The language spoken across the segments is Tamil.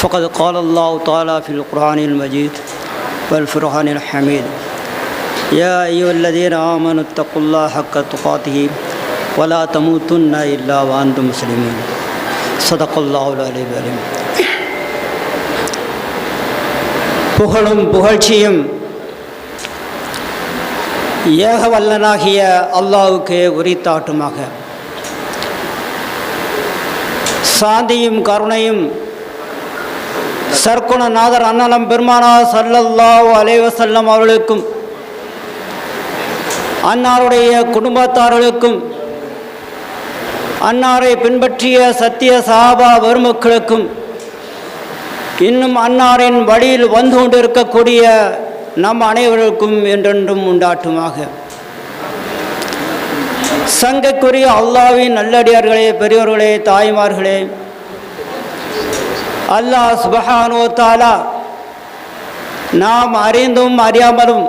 فقد قال الله تعالى في القرآن المجيد والفرقان الحميد يا أيها الذين آمنوا اتقوا الله حق تقاته ولا تموتن إلا وأنتم مسلمون صدق الله العلي العليم புகழும் புகழ்ச்சியும் ஏக வல்லனாகிய அல்லாவுக்கு உரித்தாட்டுமாக சாந்தியும் கருணையும் சர்க்குணநாதர் அண்ணலம் பெருமானா சல்லல்லாஹு அலைவசல்லம் அவர்களுக்கும் அன்னாருடைய குடும்பத்தார்களுக்கும் அன்னாரை பின்பற்றிய சத்திய சாபா பெருமக்களுக்கும் இன்னும் அன்னாரின் வழியில் வந்து கொண்டிருக்கக்கூடிய நம் அனைவருக்கும் என்றென்றும் உண்டாட்டுமாக. சங்கக்குரிய அல்லாவின் நல்லடியார்களே பெரியோர்களே தாய்மார்களே அல்லாஹ் சுபஹானோ தாலா நாம் அறிந்தும் அறியாமலும்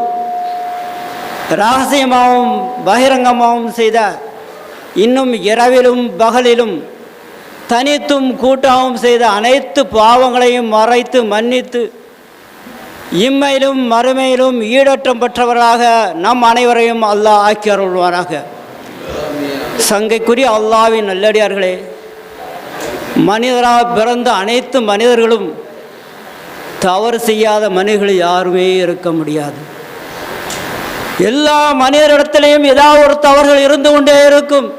ரகசியமாகவும் பகிரங்கமாகவும் செய்த இன்னும் இரவிலும் பகலிலும் தனித்தும் கூட்டாகவும் செய்த அனைத்து பாவங்களையும் மறைத்து மன்னித்து இம்மையிலும் மறுமையிலும் ஈடற்றம் பெற்றவர்களாக நம் அனைவரையும் அல்லாஹ் ஆக்கி அருள்வாராக சங்கைக்குரிய அல்லாவின் நல்லடியார்களே மனிதராக பிறந்த அனைத்து மனிதர்களும் தவறு செய்யாத மனிதர்கள் யாருமே இருக்க முடியாது. எல்லா மனிதரிடத்திலையும் ஏதாவது ஒரு தவறுகள் இருந்து கொண்டே இருக்கும்.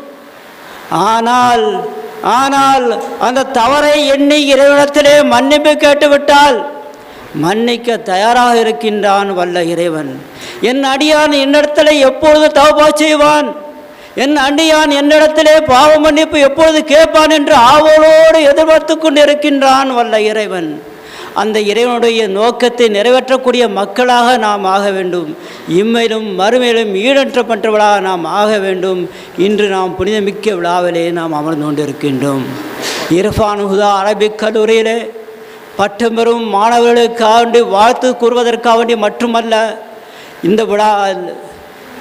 ஆனால் ஆனால் அந்த தவறை எண்ணி இறைவனத்திலே மன்னிப்பு கேட்டுவிட்டால் மன்னிக்க தயாராக இருக்கின்றான் வல்ல இறைவன். என் அடியான் என்னிடத்தில் எப்பொழுது தவபா செய்வான்? என் அண்ணியான் என்னிடத்திலே பாவ மன்னிப்பு எப்பொழுது கேட்பான் என்று ஆவலோடு எதிர்பார்த்து கொண்டிருக்கின்றான் வல்ல இறைவன். அந்த இறைவனுடைய நோக்கத்தை நிறைவேற்றக்கூடிய மக்களாக நாம் ஆக வேண்டும். இம்மையிலும் மறுமையிலும் ஈடற்றப்பட்டவளாக நாம் ஆக வேண்டும். இன்று நாம் புனிதமிக்க விழாவிலே நாம் அமர்ந்து கொண்டிருக்கின்றோம். இரஃபான் ஹுதா அரபிக் கல்லூரியிலே பட்டம் பெறும் மாணவர்களுக்காக வேண்டி வாழ்த்து கூறுவதற்காக வேண்டி மட்டுமல்ல இந்த விழா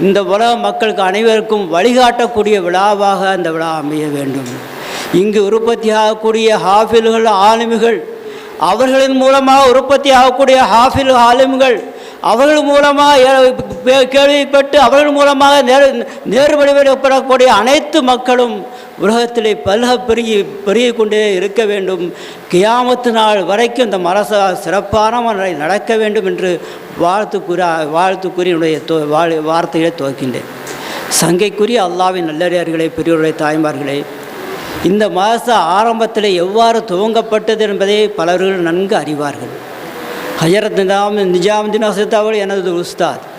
இந்த உலக மக்களுக்கு அனைவருக்கும் வழிகாட்டக்கூடிய விழாவாக அந்த விழா அமைய வேண்டும். இங்கு உற்பத்தி ஆகக்கூடிய ஹாஃபில்கள் ஆளுமிகள் அவர்களின் மூலமாக உற்பத்தி ஆகக்கூடிய ஹாஃபில் ஆளுமிகள் அவர்கள் மூலமாக கேள்விப்பட்டு அவர்கள் மூலமாக நேர் நேர்வழிபடப்படக்கூடிய அனைத்து மக்களும் உலகத்திலே பல்க பெருகி பெருகி கொண்டே இருக்க வேண்டும். கியாமத்து நாள் வரைக்கும் இந்த மரசா சிறப்பான முறை நடக்க வேண்டும் என்று வாழ்த்து கூறி வாழ்த்து கூறி என்னுடைய வார்த்தைகளை துவக்கின்றேன். சங்கைக்குரிய அல்லாவின் நல்லறியார்களே பெரியோருடைய தாய்மார்களே இந்த மாத ஆரம்பத்தில் எவ்வாறு துவங்கப்பட்டது என்பதை பலர்கள் நன்கு அறிவார்கள். ஹஜரத் நிஜாம் நிஜாமுதீன் அசத் எனது உஸ்தாத்.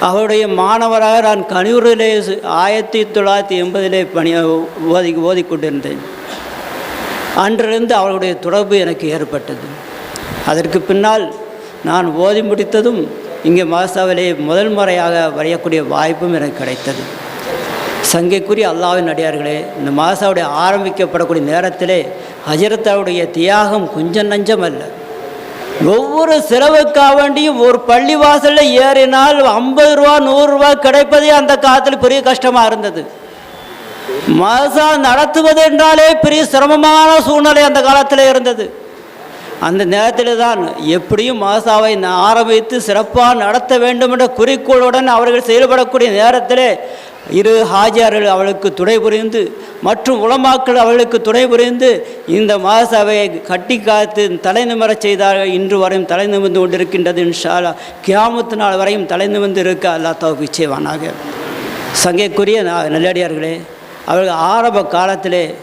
அவருடைய மாணவராக நான் கனியூரிலே ஆயிரத்தி தொள்ளாயிரத்தி எண்பதிலே பணி ஓதி ஓதிக்கொண்டிருந்தேன். அன்றிலிருந்து அவருடைய தொடர்பு எனக்கு ஏற்பட்டது. அதற்கு பின்னால் நான் ஓதி முடித்ததும் இங்கே மாசாவிலே முதல் முறையாக வரையக்கூடிய வாய்ப்பும் எனக்கு கிடைத்தது. சங்கைக்குரிய அல்லாவின் அடியார்களே இந்த மாசாவுடைய ஆரம்பிக்கப்படக்கூடிய நேரத்திலே ஹஜரத்தாவுடைய தியாகம் கொஞ்சம் நஞ்சம் அல்ல. ஒவ்வொரு செலவுக்காக வேண்டியும் ஒரு பள்ளிவாசலில் ஏறினால் ஐம்பது ரூபா நூறுரூவா கிடைப்பதே அந்த காலத்தில் பெரிய கஷ்டமாக இருந்தது. மாசா நடத்துவது என்றாலே பெரிய சிரமமான சூழ்நிலை அந்த காலத்தில் இருந்தது. அந்த நேரத்தில் தான் எப்படியும் மாசாவை ஆரம்பித்து சிறப்பாக நடத்த வேண்டும் என்ற குறிக்கோளுடன் அவர்கள் செயல்படக்கூடிய நேரத்தில் இரு ஹாஜியார்கள் அவளுக்கு துணை புரிந்து மற்றும் உளமாக்கள் அவளுக்கு துணை புரிந்து இந்த மாசாவையை கட்டி காத்து தலை நிமரச் செய்தார்கள் இன்று வரையும் தலை நிமிர்ந்து கொண்டிருக்கின்றது இன்ஷாலா கியாமத்து நாள் வரையும் தலை நிமிர்ந்து இருக்க அல்லா தவக்கு செய்வானாக. சங்கைக்குரிய நல்லடியார்களே அவர்கள் ஆரம்ப காலத்திலே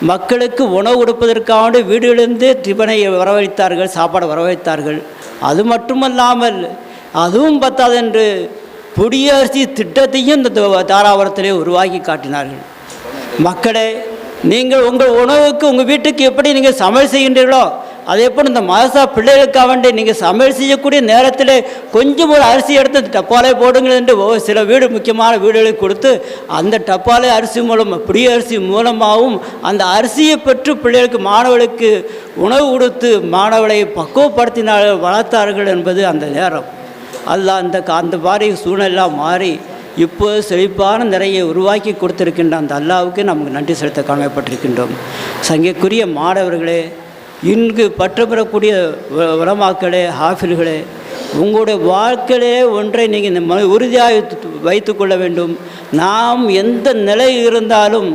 மக்களுக்கு உணவு கொடுப்பதற்காக வீடுகளிலிருந்து டிபனை வரவழைத்தார்கள் சாப்பாடு வரவழைத்தார்கள். அது மட்டுமல்லாமல் அதுவும் பத்தாதென்று புடியரிசி திட்டத்தையும் இந்த தாராபுரத்திலே உருவாக்கி காட்டினார்கள். மக்களே நீங்கள் உங்கள் உணவுக்கு உங்கள் வீட்டுக்கு எப்படி நீங்கள் சமையல் செய்கின்றீர்களோ அதே போல் இந்த மதசா பிள்ளைகளுக்காக வேண்டி நீங்கள் சமையல் செய்யக்கூடிய நேரத்தில் கொஞ்சம் ஒரு அரிசி எடுத்து டப்பாலே போடுங்கள் என்று சில வீடு முக்கியமான வீடுகளுக்கு கொடுத்து அந்த டப்பாலே அரிசி மூலம் புடிய அரிசி மூலமாகவும் அந்த அரிசியை பெற்று பிள்ளைகளுக்கு மாணவர்களுக்கு உணவு கொடுத்து மாணவர்களை பக்குவப்படுத்தினார்கள் வளர்த்தார்கள் என்பது அந்த நேரம். அல்ல அந்த அந்த மாதிரி சூழ்நிலாம் மாறி இப்போ செழிப்பான நிறைய உருவாக்கி கொடுத்துருக்கின்ற அந்த அல்லாவுக்கு நமக்கு நன்றி செலுத்த கடமைப்பட்டிருக்கின்றோம் சங்கைக்குரிய மாணவர்களே இங்கு பற்று பெறக்கூடிய உலமாக்களே ஹாஃபில்களே உங்களுடைய வாழ்க்கையிலே ஒன்றை நீங்கள் இந்த ம உறுதியாக வைத்துக்கொள்ள வேண்டும். நாம் எந்த நிலை இருந்தாலும்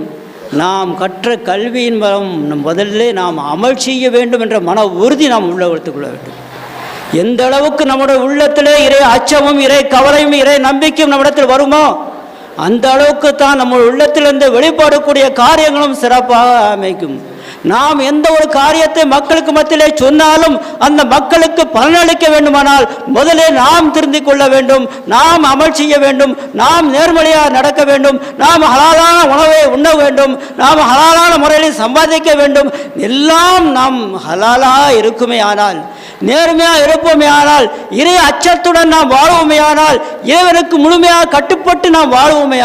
நாம் கற்ற கல்வியின் மூலம் முதலிலே நாம் அமல் செய்ய வேண்டும் என்ற மன உறுதி நாம் உள்ள வைத்துக்கொள்ள வேண்டும். எந்த அளவுக்கு நம்முடைய உள்ளத்திலே இறை அச்சமும் இறை கவலையும் இறை நம்பிக்கையும் நம்மிடத்தில் வருமோ அந்த அளவுக்கு தான் நம்ம உள்ளத்திலிருந்து வெளிப்படக்கூடிய காரியங்களும் சிறப்பாக அமைக்கும். நாம் எந்த ஒரு காரியத்தை மக்களுக்கு மத்தியிலே சொன்னாலும் அந்த மக்களுக்கு பலனளிக்க வேண்டுமானால் முதலே நாம் திருந்திக் கொள்ள வேண்டும் நாம் அமல் செய்ய வேண்டும் நாம் நேர்மறையாக நடக்க வேண்டும் நாம் ஹலாலான உணவை உண்ண வேண்டும் நாம் ஹலாலான முறையில் சம்பாதிக்க வேண்டும். எல்லாம் நாம் ஹலாலாக இருக்குமே ஆனால் நேர்மையாக இருப்போமே ஆனால் இறை அச்சத்துடன் நாம் வாழ்வோமே இறைவனுக்கு முழுமையாக கட்டுப்பட்டு நாம் வாழ்வோமே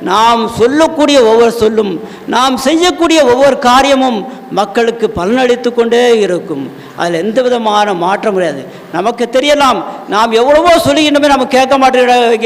நாம் சொல்லக்கூடிய ஒவ்வொரு சொல்லும் நாம் செய்யக்கூடிய ஒவ்வொரு காரியமும் மக்களுக்கு பலனளித்து கொண்டே இருக்கும். அதில் எந்த விதமான மாற்றம் கிடையாது. நமக்கு தெரியலாம் நாம் எவ்வளவோ சொல்லுகின்றமே நம்ம கேட்க மாட்டேங்க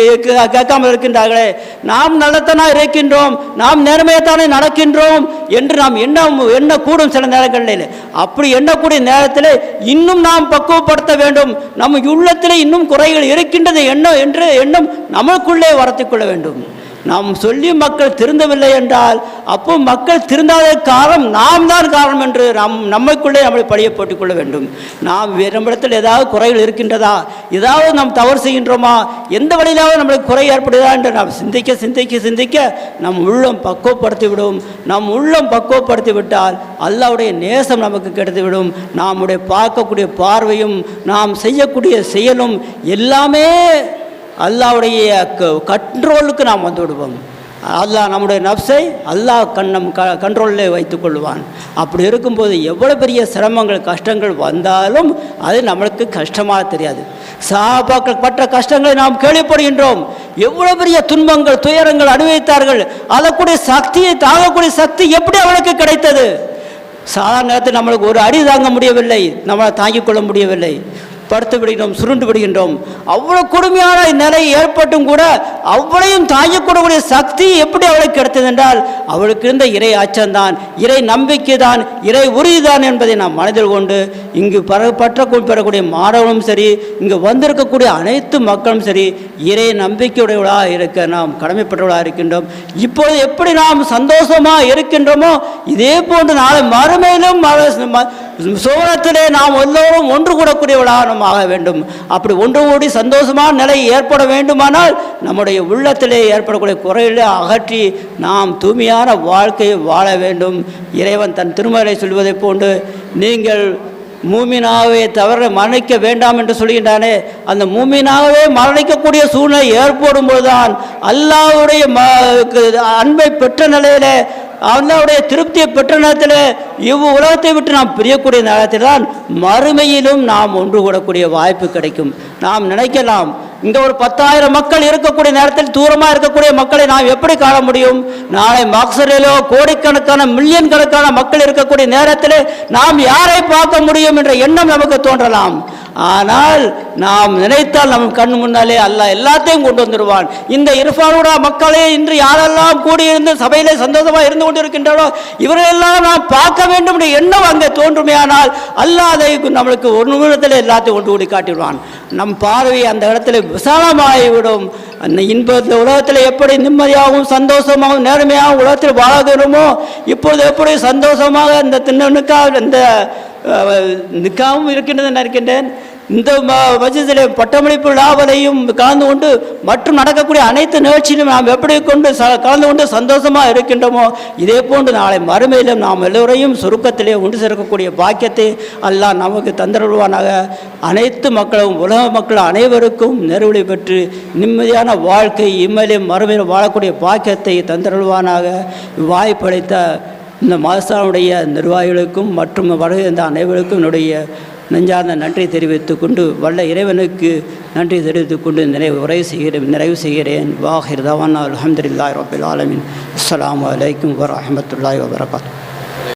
கேட்காமல் இருக்கின்றார்களே. நாம் நல்லத்தனாக இருக்கின்றோம் நாம் நேர்மையத்தானே நடக்கின்றோம் என்று நாம் என்ன எண்ணக்கூடும் சில நேரங்களில். அப்படி எண்ணக்கூடிய நேரத்தில் இன்னும் நாம் பக்குவப்படுத்த வேண்டும். நம்ம உள்ளத்தில் இன்னும் குறைகள் இருக்கின்றது எண்ணம் என்று எண்ணம் நமக்குள்ளே வளர்த்திக் கொள்ள வேண்டும். நாம் சொல்லி மக்கள் திருந்தவில்லை என்றால் அப்போ மக்கள் திருந்தாத காரணம் நாம் தான் காரணம் என்று நாம் நம்மைக்குள்ளே நம்மளை பழிய போட்டுக் கொள்ள வேண்டும். நாம் நம்மிடத்தில் ஏதாவது குறைகள் இருக்கின்றதா? ஏதாவது நாம் தவறு செய்கின்றோமா? எந்த வழியிலாவது நம்மளுக்கு குறை ஏற்படுதா என்று நாம் சிந்திக்க சிந்திக்க சிந்திக்க நம் உள்ளம் பக்குவப்படுத்தி விடும். நம் உள்ளம் பக்குவப்படுத்தி விட்டால் அல்லாவுடைய நேசம் நமக்கு கிடைத்துவிடும் நாமுடைய பார்க்கக்கூடிய பார்வையும் நாம் செய்யக்கூடிய செயலும் எல்லாமே அல்லாவுடைய கண்ட்ரோலுக்கு நாம் வந்து விடுவோம். அல்லாஹ் நம்முடைய நப்சை அல்லாஹ் கண் நம் க கண்ட்ரோலில் வைத்து கொள்வான். அப்படி இருக்கும்போது எவ்வளோ பெரிய சிரமங்கள் கஷ்டங்கள் வந்தாலும் அது நம்மளுக்கு கஷ்டமாக தெரியாது. சாபாக்கள் பட்ட கஷ்டங்களை நாம் கேள்விப்படுகின்றோம். எவ்வளோ பெரிய துன்பங்கள் துயரங்கள் அனுபவித்தார்கள். அதற்குடைய சக்தியை தாங்கக்கூடிய சக்தி எப்படி அவளுக்கு கிடைத்தது? சாதாரண நேரத்தில் நம்மளுக்கு ஒரு அடி தாங்க முடியவில்லை. நம்மளை தாங்கிக் கொள்ள முடியவில்லை. படுத்து விடுகிறோம் சுருண்டு விடுகின்றோம் அவ்வளோ கொடுமையான நிலை ஏற்பட்டும் கூட அவளையும் தாங்கக்கூடக்கூடிய சக்தி எப்படி அவளுக்கு கிடைத்தது என்றால் அவளுக்கு இருந்த இறை அச்சம்தான் இறை நம்பிக்கை தான் இறை உறுதிதான் என்பதை நாம் மனதில் கொண்டு இங்கு பர பற்ற பெறக்கூடிய மாணவனும் சரி இங்கு வந்திருக்கக்கூடிய அனைத்து மக்களும் சரி இறை நம்பிக்கையுடையவளாக இருக்க நாம் கடமைப்பட்டவளாக இருக்கின்றோம். இப்போது எப்படி நாம் சந்தோஷமாக இருக்கின்றோமோ இதே போன்று நாளை மறுமையிலும் சோகத்திலே நாம் எல்லோரும் ஒன்று கூடக்கூடியவளாக நாம் ஆக வேண்டும். அப்படி ஒன்று கூடி சந்தோஷமான நிலை ஏற்பட வேண்டுமானால் நம்முடைய உள்ளத்திலே ஏற்படக்கூடிய குறைகளை அகற்றி நாம் தூய்மையான வாழ்க்கையை வாழ வேண்டும். இறைவன் தன் திருமலை சொல்வதைப் போன்று நீங்கள் மூமினாகவே தவற மரணிக்க வேண்டாம் என்று சொல்கின்றானே. அந்த மூமினாகவே மரணிக்கக்கூடிய சூழ்நிலை ஏற்படும் போதுதான் அல்லாவுடைய ம அன்பை பெற்ற நிலையிலே அல்லாவுடைய திருப்தியை பெற்ற நேரத்தில் இவ் உலகத்தை விட்டு நாம் பிரியக்கூடிய நேரத்தில் தான் மறுமையிலும் நாம் ஒன்று கூடக்கூடிய வாய்ப்பு கிடைக்கும். நாம் நினைக்கலாம் இங்கே ஒரு பத்தாயிரம் மக்கள் இருக்கக்கூடிய நேரத்தில் தூரமாக இருக்கக்கூடிய மக்களை நாம் எப்படி காண முடியும்? நாளை மாக்சரிலோ கோடிக்கணக்கான மில்லியன் கணக்கான மக்கள் இருக்கக்கூடிய நேரத்தில் நாம் யாரை பார்க்க முடியும் என்ற எண்ணம் நமக்கு தோன்றலாம். ஆனால் நாம் நினைத்தால் நம் கண் முன்னாலே அல்லாஹ் எல்லாத்தையும் கொண்டு வந்துடுவான் இந்த இரஃபானுடா மக்களே இன்று யாரெல்லாம் கூடியிருந்து சபையிலே சந்தோஷமாக இருந்து கொண்டிருக்கின்றனோ இவர்களெல்லாம் நாம் பார்க்க வேண்டும் என்ற எண்ணம் அங்கே ஆனால் அல்லாஹ் அதை நம்மளுக்கு ஒரு நிமிடத்தில் எல்லாத்தையும் கொண்டு கூடி காட்டிடுவான். நம் பார்வை அந்த இடத்துல விசாலமாகிவிடும். அந்த இன்ப உலகத்தில் எப்படி நிம்மதியாகவும் சந்தோஷமாகவும் நேர்மையாகவும் உலகத்தில் வாழகிறோமோ இப்பொழுது எப்படி சந்தோஷமாக இந்த திண்ணனுக்காக இந்த அஹ், இருக்கின்றது நினைக்கின்றேன். இந்த மஜிதிலே பட்டமளிப்பு விழாவிலையும் கலந்து கொண்டு மற்றும் நடக்கக்கூடிய அனைத்து நிகழ்ச்சியிலும் நாம் எப்படி கொண்டு கலந்து கொண்டு சந்தோஷமாக இருக்கின்றோமோ இதே போன்று நாளை மறுமையிலும் நாம் எல்லோரையும் சுருக்கத்திலே ஒன்று சேர்க்கக்கூடிய பாக்கியத்தை அல்லாஹ் நமக்கு தந்தருவானாக அனைத்து மக்களும் உலக மக்கள் அனைவருக்கும் நெருவழி பெற்று நிம்மதியான வாழ்க்கை இம்மையிலும் மறுமையிலும் வாழக்கூடிய பாக்கியத்தை தந்தருள்வானாக. வாய்ப்பளித்த இந்த மாஸ்தானுடைய நிர்வாகிகளுக்கும் மற்றும் வருகின்ற அனைவருக்கும் என்னுடைய நெஞ்சார்ந்த நன்றி தெரிவித்துக் கொண்டு வல்ல இறைவனுக்கு நன்றி தெரிவித்துக் கொண்டு நிறைவு உரை செய்கிறேன் நிறைவு செய்கிறேன். வாஹிர் தவானா அலமதுல்லாய் ரபில் ஆலமின். அஸ்லாம் வலைக்கம் வரமத்துல்லாய் வபரகாத்து